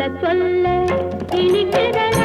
சொல்ல சொல்ல இனிக்குதல்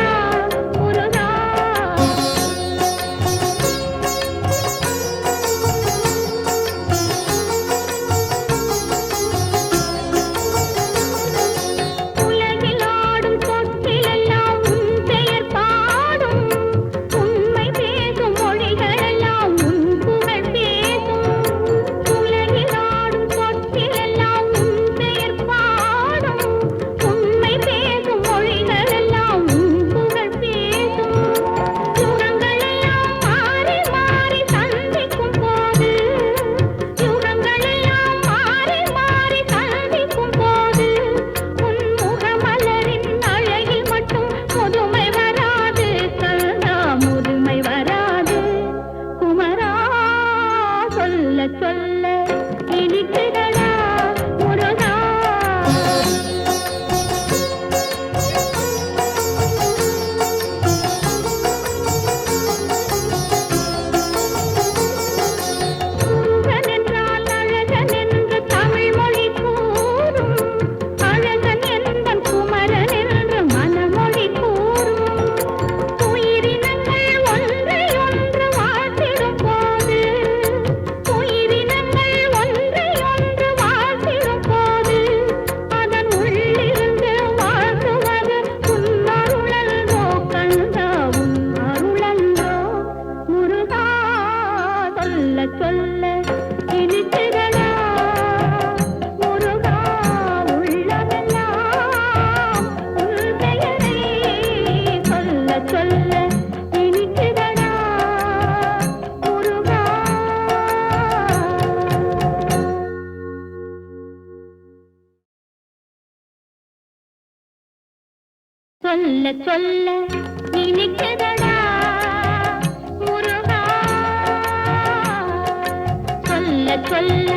சொல்ல சொல்ல நினைக்கிறதா முருகா சொல்ல சொல்ல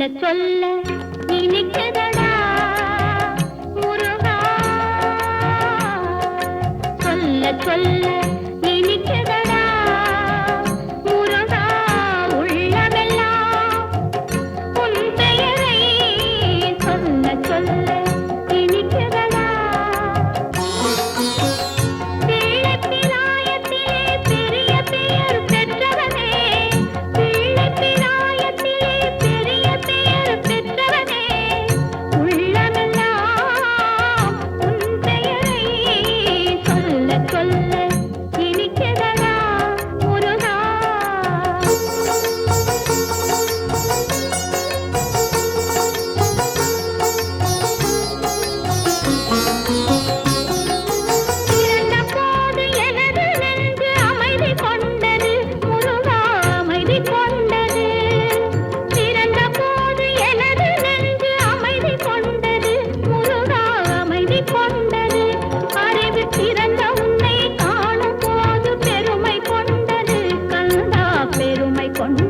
சொல்ல சொல்ல நினைக்கிறதடா முருகா. சொல்ல சொல்ல one.